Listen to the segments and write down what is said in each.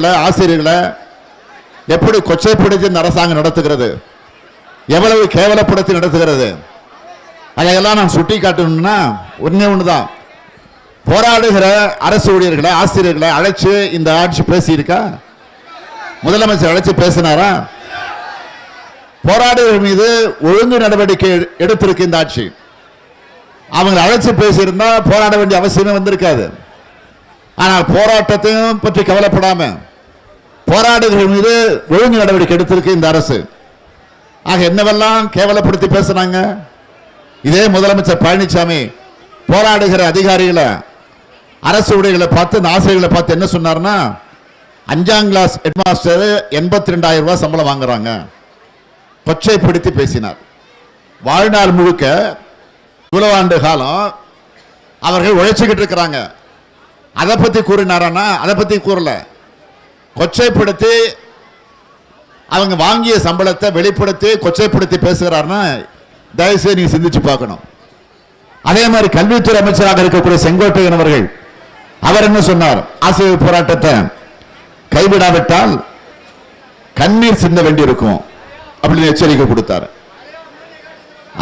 மாணவர்களை ஆசிரியர்களை எப்படி கொச்சைப்படுத்தி இந்த அரசாங்கம் நடத்துகிறது? எவ்வளவு கேவலப்படுத்தி நடத்துகிறது? அதையெல்லாம் நான் சுட்டி காட்டணும்னா ஒண்ணே ஒண்ணுதான். போராடுகிற அரசு ஊழியர்களை ஆசிரியர்களை அழைச்சு இந்த ஆட்சி பேசியிருக்கா? முதலமைச்சர் அழைச்சு பேசினாரா? போராடுகிற மீது ஒழுங்கு நடவடிக்கை எடுத்திருக்கு இந்த ஆட்சி. அவங்களை அழைச்சு பேசியிருந்தா போராட வேண்டிய அவசியமே வந்திருக்காது. ஆனால் போராட்டத்தையும் பற்றி கவலைப்படாம போராடுகள் மீது ஒழுங்கு நடவடிக்கை எடுத்திருக்கு இந்த அரசு. ஆக என்னவெல்லாம் கேவலப்படுத்தி பேசுனாங்க? இதே முதலமைச்சர் பழனிசாமி போராடுகிற அதிகாரிகளை அரசு ஊழியர்களை பார்த்து இந்த ஆசிரியர்களை பார்த்து என்ன சொன்னார்னா அஞ்சாம் கிளாஸ் ஹெட்மாஸ்டர் எண்பத்தி ரெண்டாயிரம் ரூபாய் சம்பளம் வாங்குறாங்க. கொச்சைப்படுத்தி பேசினார். வாழ்நாள் முழுக்க இவ்வளவு ஆண்டு காலம் அவர்கள் உழைச்சிக்கிட்டு இருக்கிறாங்க. அதை பத்தி கூறினாரானா? அதை பத்தி கூறலை. கொச்சைப்படுத்தி அவங்க வாங்கிய சம்பளத்தை வெளிப்படுத்தி கொச்சைப்படுத்தி பேசுகிறாருன்னா தயவுசெய்து நீங்க சிந்திச்சு பார்க்கணும். அதே மாதிரி கல்வித்துறை அமைச்சராக இருக்கக்கூடிய செங்கோட்டையன் அவர்கள் அவர் என்ன சொன்னார்? ஆசிரியர் போராட்டத்தை கைவிடாவிட்டால் கண்ணீர் சிந்த வேண்டியிருக்கும் அப்படின்னு எச்சரிக்கை கொடுத்தார்.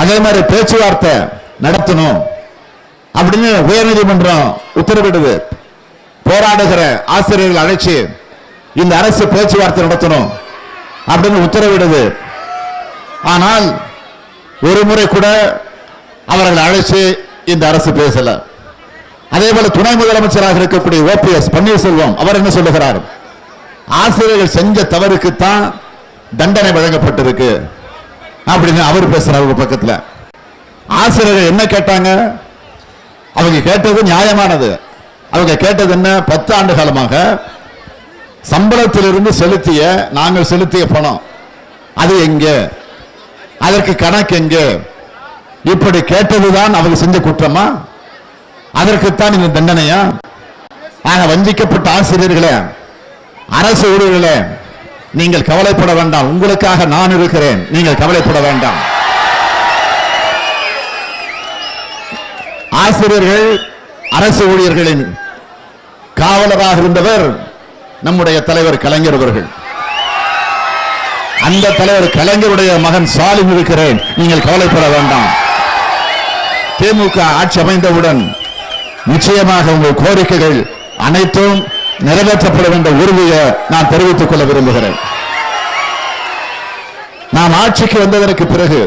அதே மாதிரி பேச்சுவார்த்தை நடத்தணும் அப்படின்னு உயர்நீதிமன்றம் உத்தரவிடுது. போராடுகிற ஆசிரியர்கள் அழைச்சி இந்த அரசு பேச்சுவார்த்தை நடத்தணும் அப்படின்னு உத்தரவிடுது. ஆனால் ஒரு முறை கூட அவர்கள் அழைச்சு இந்த அரசு பேசல. அதே போல துணை முதலமைச்சராக இருக்கக்கூடிய ஓபிஎஸ் பன்னீர்செல்வம் அவர் என்ன சொல்லுகிறார்? ஆசிரியர்கள் செஞ்ச தவறுக்குத்தான் தண்டனை வழங்கப்பட்டிருக்கு அப்படின்னு அவர் பேசுறார் அவங்க பக்கத்தில். ஆசிரியர்கள் என்ன கேட்டாங்க? அவங்க கேட்டது நியாயமானது. அவங்க கேட்டது என்ன? பத்து ஆண்டு காலமாக சம்பளத்திலிருந்து செலுத்திய நாங்கள் செலுத்திய பணம். அது எங்கே? அதற்கு கணக்கு எங்கே? இப்படி கேட்டதுதான் அவங்க செஞ்ச குற்றமா? அதற்குத்தான் இந்த தண்டனையா? ஆக வஞ்சிக்கப்பட்ட ஆசிரியர்களே அரசு ஊழியர்களே நீங்கள் கவலைப்பட வேண்டாம். உங்களுக்காக நான் இருக்கிறேன். நீங்கள் கவலைப்பட வேண்டாம். ஆசிரியர்கள் அரசு ஊழியர்களின் காவலராக இருந்தவர் நம்முடைய தலைவர் கலைஞர் அவர்கள். அந்த தலைவர் கலைஞருடைய மகன் சாலிம் இருக்கிறேன். நீங்கள் கவலைப்பட வேண்டாம். திமுக ஆட்சி அமைந்தவுடன் நிச்சயமாக உங்கள் கோரிக்கைகள் அனைத்தும் நிறைவேற்றப்படும் என்ற உறுதியை நான் தெரிவித்துக் கொள்ள விரும்புகிறேன். நாம் ஆட்சிக்கு வந்ததற்கு பிறகு